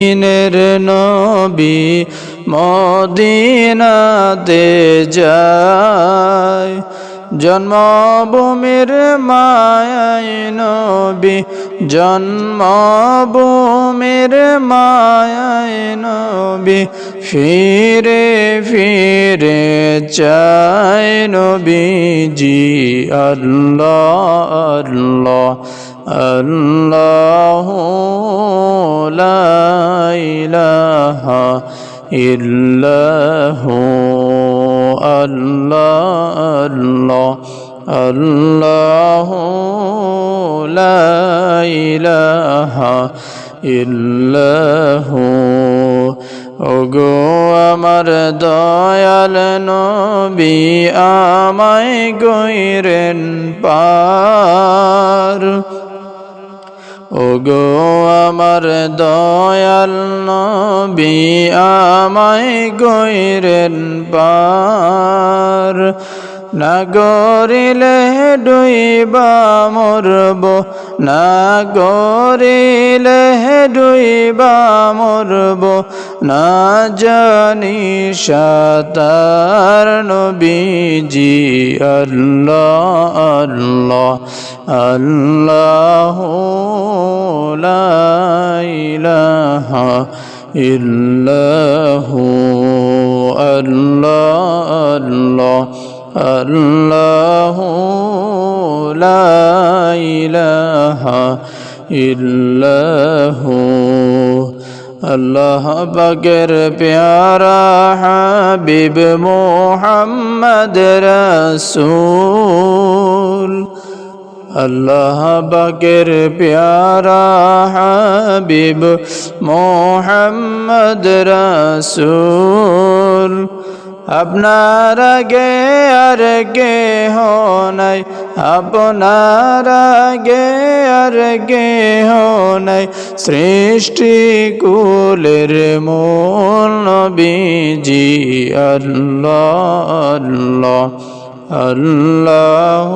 দিনের নবী মদিনাতে যায়। জন্মভূমির মায়াই নবী, জন্মভূমির মায়াই নবী, ফিরে ফিরে চায় নবীজি, আল্লাহ আল্লাহ আল্লাহ লা ইলাহা আল্লাহ। আল্লাহ আল্লাহ লা ইলাহা ইল্লাহু ওগো আমার দয়াল নবী আমায় গইরেন পার ওগো আমার দয়াল নবী আমায় গইরেন পার না গরিলে ডুইবা মরব না গরিলে ডুইবা মরব, না জানি সাতার নবীজি আল্লাহ আল্লাহ আল্লাহ ইলাহা ইল্লাহু, আল্লাহ। আল্লাহ আল্লাহ লা ইলাহা ইল্লাহু। আল্লাহ বাগের প্যারা হাবিব মোহাম্মদ রসূল। আল্লাহ বাগের প্যারা হাবিব মোহাম্মদ রসূল। আপনার আগে আর কে নাই, আপনার আগে আর কে নাই। সৃষ্টি কুলের মূল নবীজি আল্লাহ আল্লাহ আল্লাহ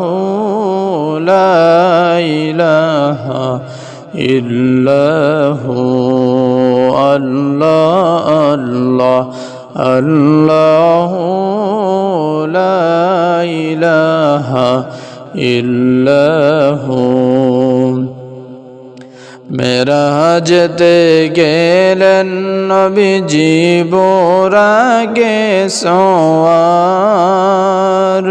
ইলাহা ইল্লাহু, আল্লাহ আল্লাহ। আল্লাহ লা ইলাহা ইল্লাহু। মেরাজতে গেলেন নবীজি বোরাগে সোয়ার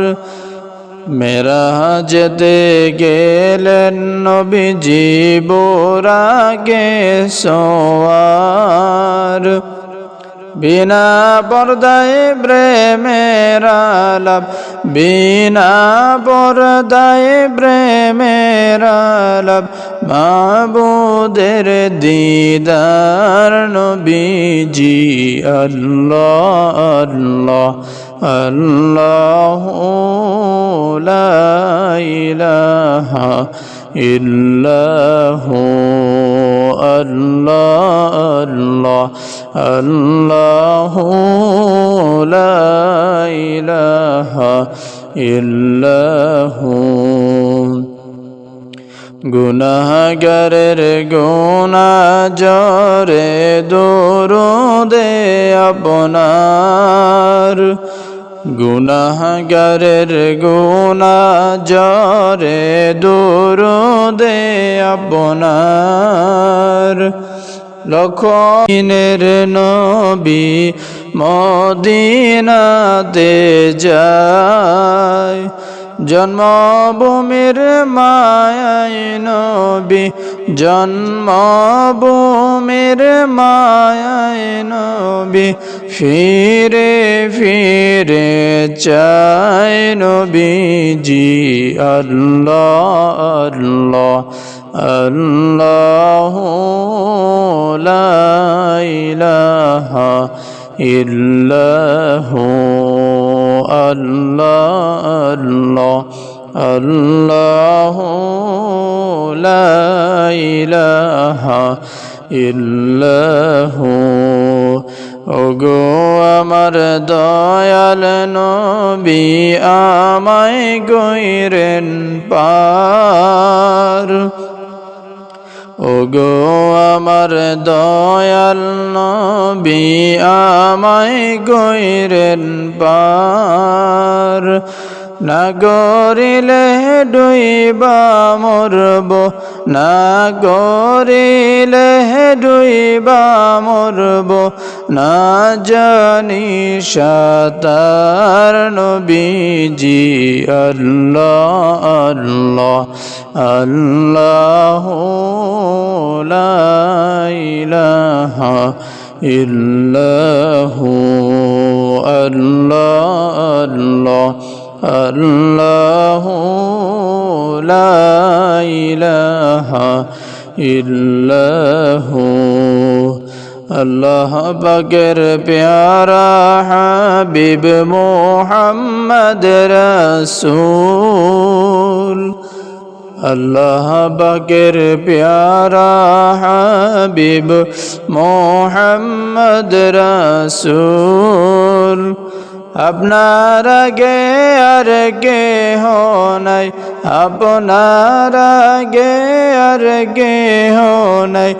মেরাজতে গেলেন নবীজি বোরাগে সোয়ার বিনা পর্দায় প্রেমের আলাপ বিনা পর্দায় প্রেমের আলাপ। মাবুদের দিদার নবীজি আল্লাহ আল্লাহ আল্লাহ লা ইলাহা ইল্লাহু আল্লাহ আল্লাহ আল্লাহ লা ইলাহা ইল্লাহু। গুনাহগারের গুনা জরে দে আপনার। গুনাহগারের গুনা জরে দে আপনার লক্ষিনের নবী মদিনাতে যায়। জন্মভূমির মায়াই নবী, জন্মভূমির মায়াই নবী, ফিরে ফিরে চায় নবীজি, আল্লাহ আল্লাহ আল্লাহ লা ইলাহা আল্লাহ আল্লাহ আল্লাহ লা ইলাহা ইল্লাহু ওগো আমার দয়াল নবী আমায় গইরেন পার ওগো আমার দয়াল নবী, আমায় গইরেন পার। না ডুইবা মরব, না ডুইবা মরব, না জানি সাতার নবীজি আল্লাহ আল্লাহ। আল্লাহ লা ইলাহা ইল্লাহু আল্লাহ আল্লাহ আল্লাহ লা ইলাহা ইল্লাহু আল্লাহ পাকের প্যারা হাবিব মোহাম্মদ রসূল আল্লাহ বাকের প্যারা হাবিব মোহাম্মদ রসূল। আপনার আগে আর কে নাই, আপনার আগে আর কে নাই।